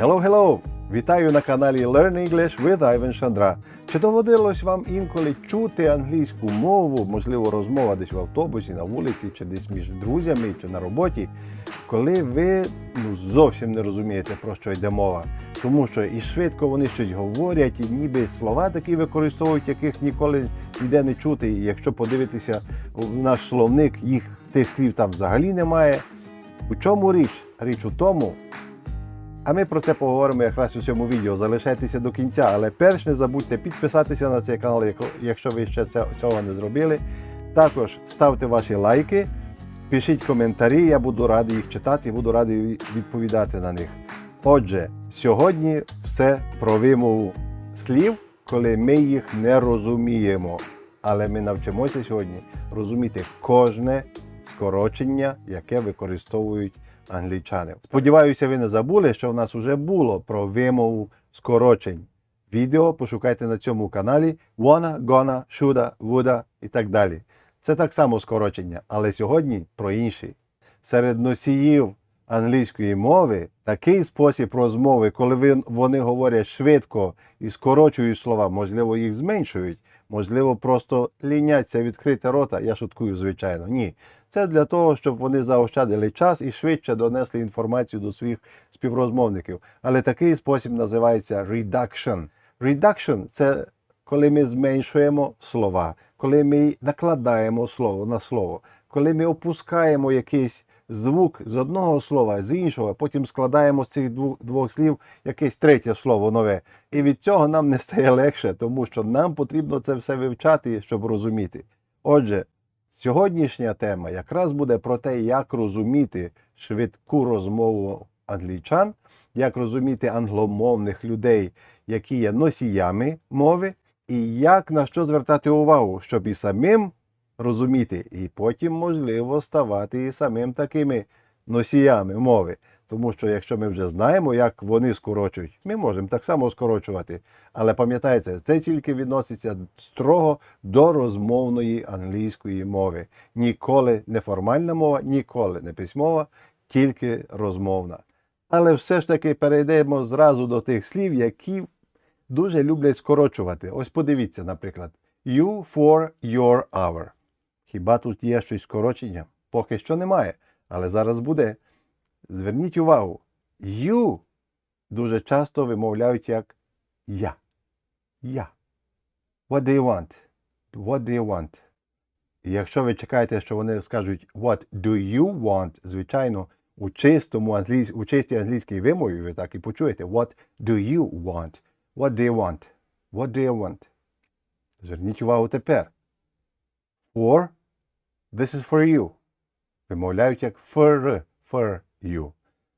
Hello, hello! Вітаю на каналі Learn English with Ivan Шандра. Чи доводилось вам інколи чути англійську мову, можливо, розмова десь в автобусі, на вулиці, чи десь між друзями, чи на роботі, коли ви ну, зовсім не розумієте, про що йде мова? Тому що і швидко вони щось говорять, і ніби слова такі використовують, яких ніколи ніде не чути. І якщо подивитися в наш словник, їх тих слів там взагалі немає. У чому річ? Річ у тому, а ми про це поговоримо якраз у цьому відео. Залишайтеся до кінця, але перш не забудьте підписатися на цей канал, якщо ви ще цього не зробили. Також ставте ваші лайки, пишіть коментарі, я буду радий їх читати і буду радий відповідати на них. Отже, сьогодні все про вимову слів, коли ми їх не розуміємо. Але ми навчимося сьогодні розуміти кожне скорочення, яке використовують англічани. Сподіваюся, ви не забули, що в нас вже було про вимову скорочень. Відео пошукайте на цьому каналі wanna, gonna, shoulda, woulda і так далі. Це так само скорочення, але сьогодні про інші. Серед носіїв англійської мови такий спосіб розмови, коли вони говорять швидко і скорочують слова, можливо, їх зменшують, можливо, просто ліняться відкрити рота. Я шуткую, звичайно. Ні. Це для того, щоб вони заощадили час і швидше донесли інформацію до своїх співрозмовників. Але такий спосіб називається reduction. Reduction – це коли ми зменшуємо слова, коли ми накладаємо слово на слово, коли ми опускаємо якийсь звук з одного слова, з іншого, потім складаємо з цих двох, двох слів якесь третє слово нове. І від цього нам не стає легше, тому що нам потрібно це все вивчати, щоб розуміти. Отже, сьогоднішня тема якраз буде про те, як розуміти швидку розмову англічан, як розуміти англомовних людей, які є носіями мови, і як на що звертати увагу, щоб і самим розуміти, і потім, можливо, ставати і самим такими носіями мови. Тому що якщо ми вже знаємо, як вони скорочують, ми можемо так само скорочувати. Але пам'ятайте, це тільки відноситься строго до розмовної англійської мови. Ніколи не формальна мова, ніколи не письмова, тільки розмовна. Але все ж таки перейдемо зразу до тих слів, які дуже люблять скорочувати. Ось подивіться, наприклад, you for your hour. Хіба тут є щось скорочення? Поки що немає, але зараз буде. Зверніть увагу, you дуже часто вимовляють як я. Я. What do you want? What do you want? І якщо ви чекаєте, що вони скажуть What do you want, звичайно, у чистому англійсь... у чистій англійській вимові ви так і почуєте. What do you want? What do you want? What do you want? Зверніть увагу тепер. For This is for you. Вимовляють як for, for you.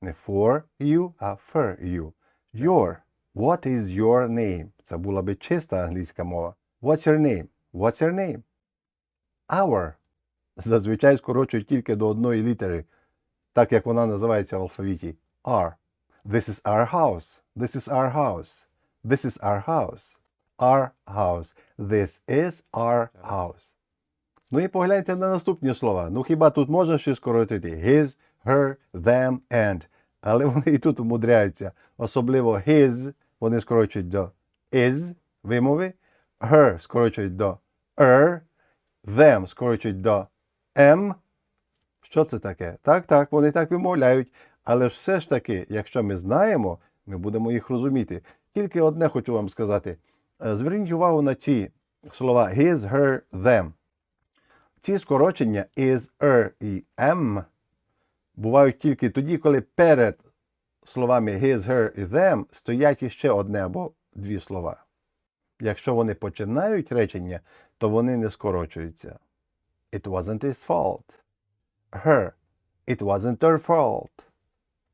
Не for you, а for you. Your. What is your name? Це була би чиста англійська мова. What's your name? What's your name? Our. Зазвичай скорочують тільки до одної літери, так як вона називається в алфавіті. R. This is our house. This is our house. This is our house. Our house. This is our house. Ну і погляньте на наступні слова. Ну хіба тут можна щось скоротити? His, her, them, and. Але вони і тут умудряються. Особливо his, вони скорочують до is вимови, her скорочують до er, them скорочують до am. Що це таке? Так, так, вони так вимовляють. Але все ж таки, якщо ми знаємо, ми будемо їх розуміти. Тільки одне хочу вам сказати. Е, Зверніть увагу на ці слова his, her, them. Ці скорочення is, er і am бувають тільки тоді, коли перед словами his, her і them стоять іще одне або дві слова. Якщо вони починають речення, то вони не скорочуються. It wasn't his fault. Her. It wasn't her fault.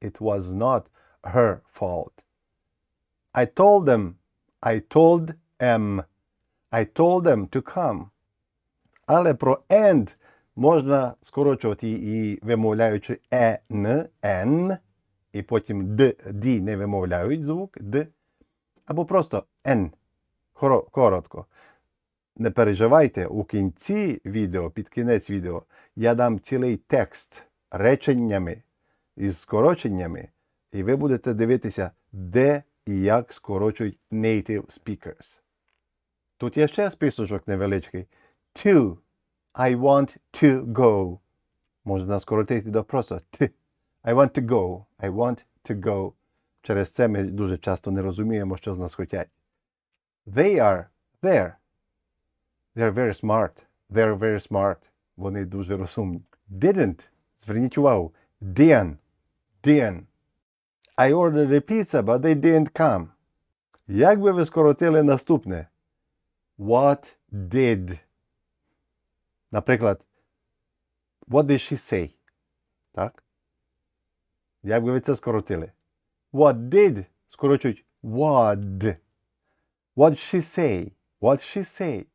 It was not her fault. I told them. I told them. I told them to come. Але про and можна скорочувати і вимовляючи ен, н, і потім д, ді не вимовляють звук д, або просто н. Коротко. Не переживайте, у кінці відео, під кінець відео, я дам цілий текст реченнями із скороченнями, І ви будете дивитися, де і як скорочують native speakers. Тут є ще списочок невеличкий. To. I want to go. Можна скоротити до просто T. I want to go. I want to go. Через це ми дуже часто не розуміємо, що з нас хотять. They are there. They're very smart. They're very smart. Вони дуже розумні. Didn't. Зверніть увагу. Didn't. Didn't. I ordered a pizza, but they didn't come. Як би ви скоротили наступне? What did? Наприклад, what did she say? Так? Як би ви це скоротили? What did? Скорочують what. What she say? What she say?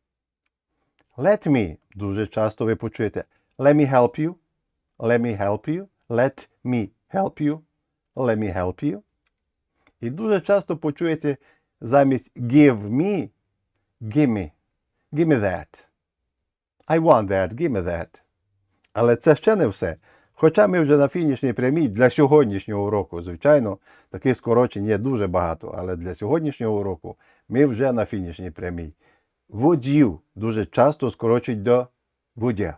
Let me. Дуже часто ви почуєте. Let me help you. Let me help you. Let me help you. Let me help you. І дуже часто почуєте замість give me, give me. Give me that. I want that, give me that. Але це ще не все. Хоча ми вже на фінішній прямій для сьогоднішнього уроку, звичайно, таких скорочень є дуже багато, але для сьогоднішнього уроку ми вже на фінішній прямій. Would you дуже часто скорочують до would ya.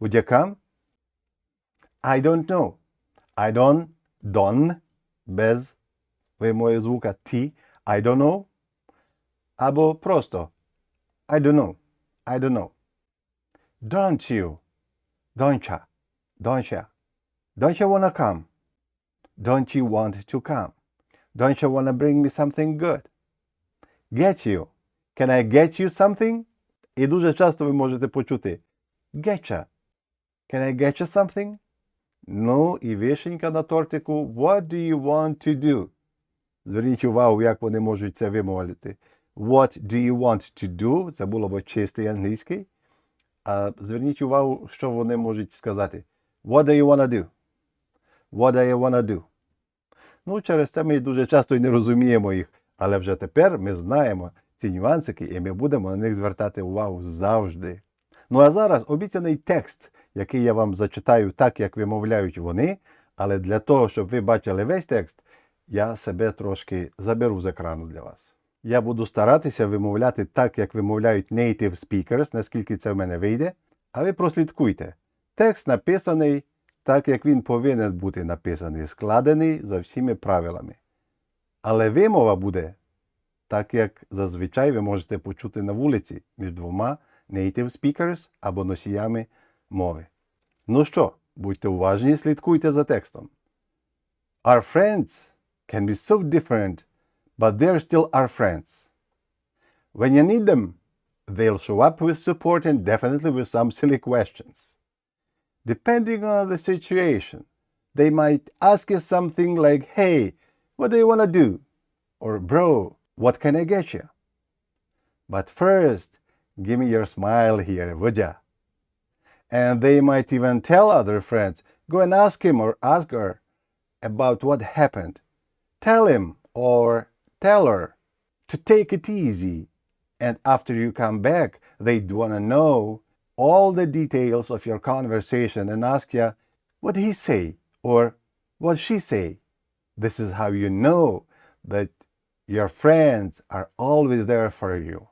Would you come? I don't know. I don't, don't, без вимоги звука T. I don't know. Або просто I don't know. I don't know. Don't you? Don't ya? Don't ya? Don't you wanna come? Don't you want to come? Don't you wanna bring me something good? Get you. Can I get you something? І дуже часто ви можете почути getcha. Can I get you something? Ну, і вишенька на тортику. What do you want to do? Зверніть увагу, як вони можуть це вимовити. What do you want to do? Це було б чистий англійський. А зверніть увагу, що вони можуть сказати. What do you wanna do? What do you wanna do? Ну, через це ми дуже часто і не розуміємо їх. Але вже тепер ми знаємо ці нюансики, і ми будемо на них звертати увагу завжди. Ну а зараз обіцяний текст, який я вам зачитаю так, як вимовляють вони. Але для того, щоб ви бачили весь текст, я себе трошки заберу з екрану для вас. Я буду старатися вимовляти так, як вимовляють native speakers, наскільки це в мене вийде. А ви прослідкуйте. Текст написаний так, як він повинен бути написаний, складений за всіми правилами. Але вимова буде так, як зазвичай ви можете почути на вулиці між двома native speakers або носіями мови. Ну що, будьте уважні, слідкуйте за текстом. Our friends can be so different, but they're still our friends. When you need them, they'll show up with support and definitely with some silly questions. Depending on the situation, they might ask you something like, Hey, what do you want to do? Or, Bro, what can I get you? But first, give me your smile here, would ya? And they might even tell other friends, Go and ask him or ask her about what happened. Tell him or tell her to take it easy. And after you come back, they'd want to know all the details of your conversation and ask you, what did he say? Or what she say? This is how you know that your friends are always there for you.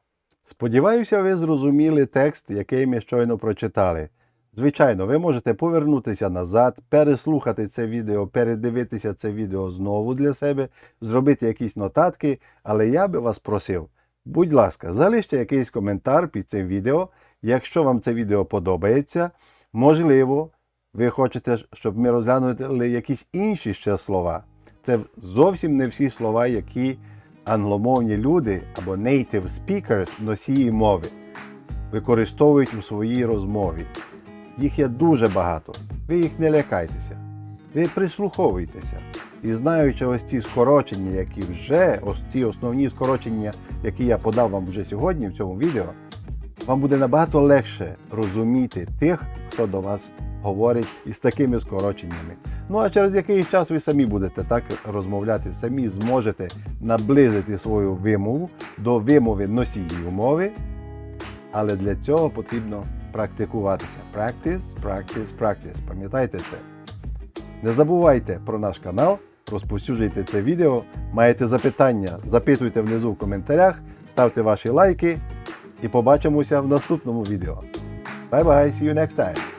Сподіваюся, ви зрозуміли текст, який ми щойно прочитали. Звичайно, ви можете повернутися назад, переслухати це відео, передивитися це відео знову для себе, зробити якісь нотатки, але я би вас просив, будь ласка, залиште якийсь коментар під цим відео. Якщо вам це відео подобається, можливо, ви хочете, щоб ми розглянули якісь інші ще слова. Це зовсім не всі слова, які англомовні люди або native speakers, носії мови, використовують у своїй розмові. Їх є дуже багато. Ви їх не лякайтеся. Ви прислуховуйтеся. І знаючи ось ці скорочення, які вже, ось ці основні скорочення, які я подав вам вже сьогодні в цьому відео, вам буде набагато легше розуміти тих, хто до вас говорить із такими скороченнями. Ну а через якийсь час ви самі будете так розмовляти, самі зможете наблизити свою вимову до вимови носіїв мови, але для цього потрібно практикуватися. Practice, practice, practice. Пам'ятайте це. Не забувайте про наш канал, розповсюджуйте це відео. Маєте запитання, запитуйте внизу в коментарях, ставте ваші лайки і побачимося в наступному відео. Bye bye, see you next time.